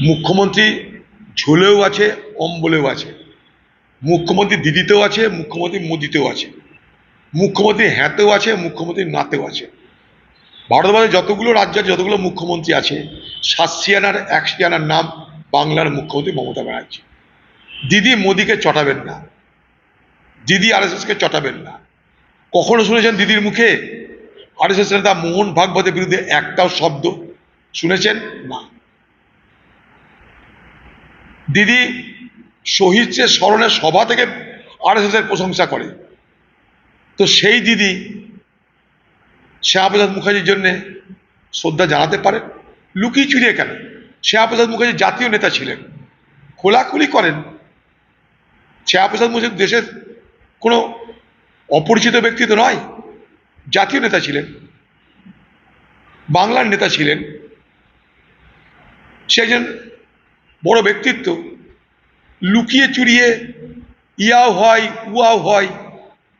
মুখ্যমন্ত্রী ঝোলেও আছে অম্বলেও আছে। মুখ্যমন্ত্রী দিদিতেও আছে, মুখ্যমন্ত্রী মোদিতেও আছে। মুখ্যমন্ত্রী হ্যাঁতেও আছে, মুখ্যমন্ত্রী নাতেও আছে। ভারতবর্ষে যতগুলো রাজ্য আছে, যতগুলো মুখ্যমন্ত্রী আছে, সাতশিয়ানার, একশিয়ানার নাম বাংলার মুখ্যমন্ত্রী মমতা ব্যানার্জি। দিদি মোদিকে চটাবেন না। দিদি আর আরএসএসকে চটাবেন না। কখনো শুনেছেন দিদির মুখে? আর আরএসএস নেতা মোহন ভাগবতের বিরুদ্ধে একটাও শব্দ শুনেছেন? না। দিদি শহীদদের স্মরণের সভা থেকে আরএসএস এর প্রশংসা করে। তো সেই দিদি শ্যামাপ্রসাদ মুখার্জির জন্যে শ্রদ্ধা জানাতে পারেন লুকিয়ে চুরিয়ে কেন? শ্যামাপ্রসাদ মুখার্জি জাতীয় নেতা ছিলেন। খোলাখুলি করেন। শ্যামাপ্রসাদ মুখার্জি দেশের কোনো অপরিচিত ব্যক্তি তো নয়। জাতীয় নেতা ছিলেন। বাংলার নেতা ছিলেন। সে একজন বড় ব্যক্তিত্ব। লুকিয়ে চুরিয়ে, ইয়াও হয়, উয়াও হয়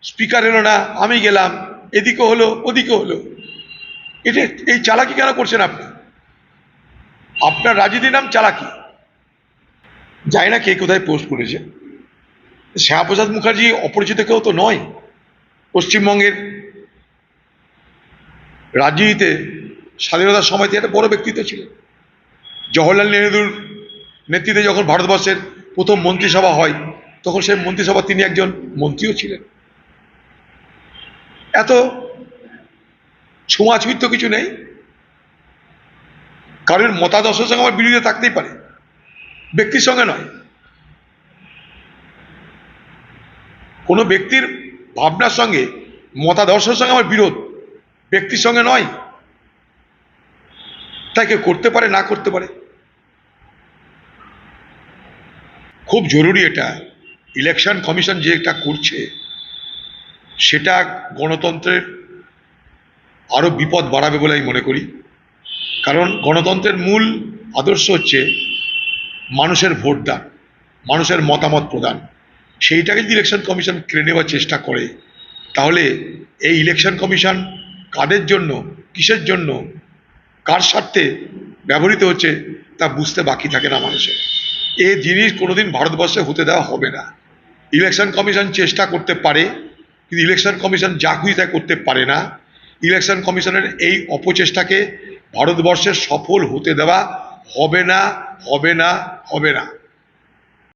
স্পিকার এলো না, আমি গেলাম এদিকে হলো ওদিকে হলো। এটা, এই চালাকি কেন করছেন আপনি? আপনার রাজনীতির নাম চালাকি। জানি না কে কোথায় পোস্ট করেছে। শ্যামাপ্রসাদ মুখার্জি অপরিচিত কেউ তো নয়। পশ্চিমবঙ্গের রাজনীতিতে স্বাধীনতার সময় তিনি একটা বড় ব্যক্তিত্ব ছিলেন। জওহরলাল নেহরুর নেতৃত্বে যখন ভারতবর্ষের প্রথম মন্ত্রিসভা হয়, তখন সেই মন্ত্রিসভা তিনি একজন মন্ত্রীও ছিলেন। এত ছোঁয়াছুঁয়ির তো কিছু নেই। কারোর মতাদর্শের সঙ্গে আমার বিরোধী থাকতেই পারে। ব্যক্তির সঙ্গে নয়। কোনো ব্যক্তির ভাবনার সঙ্গে, মতাদর্শের সঙ্গে আমার বিরোধ। ব্যক্তির সঙ্গে নয়। তাই কেউ করতে পারে, না করতে পারে। খুব জরুরি এটা। ইলেকশন কমিশন যে এটা করছে, সেটা গণতন্ত্রের আরও বিপদ বাড়াবে বলে আমি মনে করি। কারণ গণতন্ত্রের মূল আদর্শ হচ্ছে মানুষের ভোটদান, মানুষের মতামত প্রদান। সেইটাকে যদি ইলেকশন কমিশন কেড়ে নেওয়ার চেষ্টা করে, তাহলে এই ইলেকশন কমিশন কাদের জন্য, কিসের জন্য, কার স্বার্থে ব্যবহৃত হচ্ছে, তা বুঝতে বাকি থাকে না মানুষের। এ জিনিস কোনোদিন ভারতবর্ষে হতে দেওয়া হবে না। ইলেকশন কমিশন চেষ্টা করতে পারে, কিন্তু ইলেকশন কমিশন যা খুশি তাই করতে পারে না। ইলেকশন কমিশনের এই অপচেষ্টাকে ভারতবর্ষের সফল হতে দেওয়া হবে না হবে না হবে না।